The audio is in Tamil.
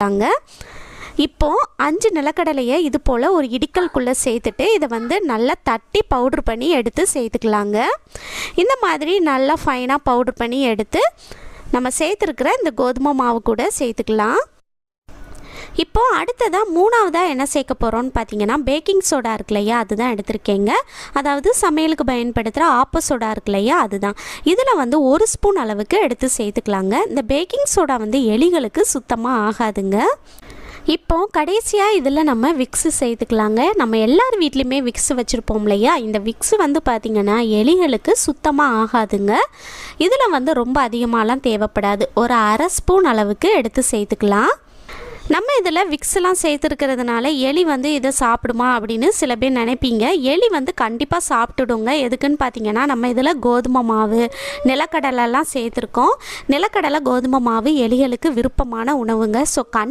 சேர்த்துக்கலாங்க இப்போது அஞ்சு நிலக்கடலையை இது போல் ஒரு இடிக்கல்குள்ளே சேர்த்துட்டு இதை வந்து நல்லா தட்டி பவுட்ரு பண்ணி எடுத்து சேர்த்துக்கலாங்க. இந்த மாதிரி நல்லா ஃபைனாக பவுட்ரு பண்ணி எடுத்து நம்ம சேர்த்துருக்கிற இந்த கோதுமை மாவு கூட சேர்த்துக்கலாம். இப்போ அடுத்ததாக மூணாவதாக என்ன சேர்க்க போகிறோம்னு பார்த்தீங்கன்னா பேக்கிங் சோடா இருக்கு இல்லையா அதுதான் எடுத்திருக்கேங்க. அதாவது சமையலுக்கு பயன்படுத்துகிற ஆப்ப சோடா இருக்கு இல்லையா அதுதான். இதில் வந்து ஒரு ஸ்பூன் அளவுக்கு எடுத்து சேர்த்துக்கலாங்க. இந்த பேக்கிங் சோடா வந்து எலிகளுக்கு சுத்தமாக ஆகாதுங்க. இப்போ கடைசியாக இதில் நம்ம விக்ஸு சேர்த்துக்கலாங்க. நம்ம எல்லார் வீட்லேயுமே விக்ஸு வச்சுருப்போம் இல்லையா இந்த விக்ஸு வந்து பார்த்திங்கன்னா எலிகளுக்கு சுத்தமாக ஆகாதுங்க. இதில் வந்து ரொம்ப அதிகமாகலாம் தேவைப்படாது. ஒரு அரை ஸ்பூன் அளவுக்கு எடுத்து சேர்த்துக்கலாம். நம்ம இதில் விக்ஸ்லாம் சேர்த்துருக்கிறதுனால எலி வந்து இதை சாப்பிடுமா அப்படின்னு சில பேர் நினைப்பீங்க. எலி வந்து கண்டிப்பாக சாப்பிட்டுடுங்க. எதுக்குன்னு பார்த்தீங்கன்னா நம்ம இதில் கோதுமை மாவு நிலக்கடலைலாம் சேர்த்துருக்கோம். நிலக்கடலை கோதுமை மாவு எலிகளுக்கு விருப்பமான உணவுங்க. ஸோ கண்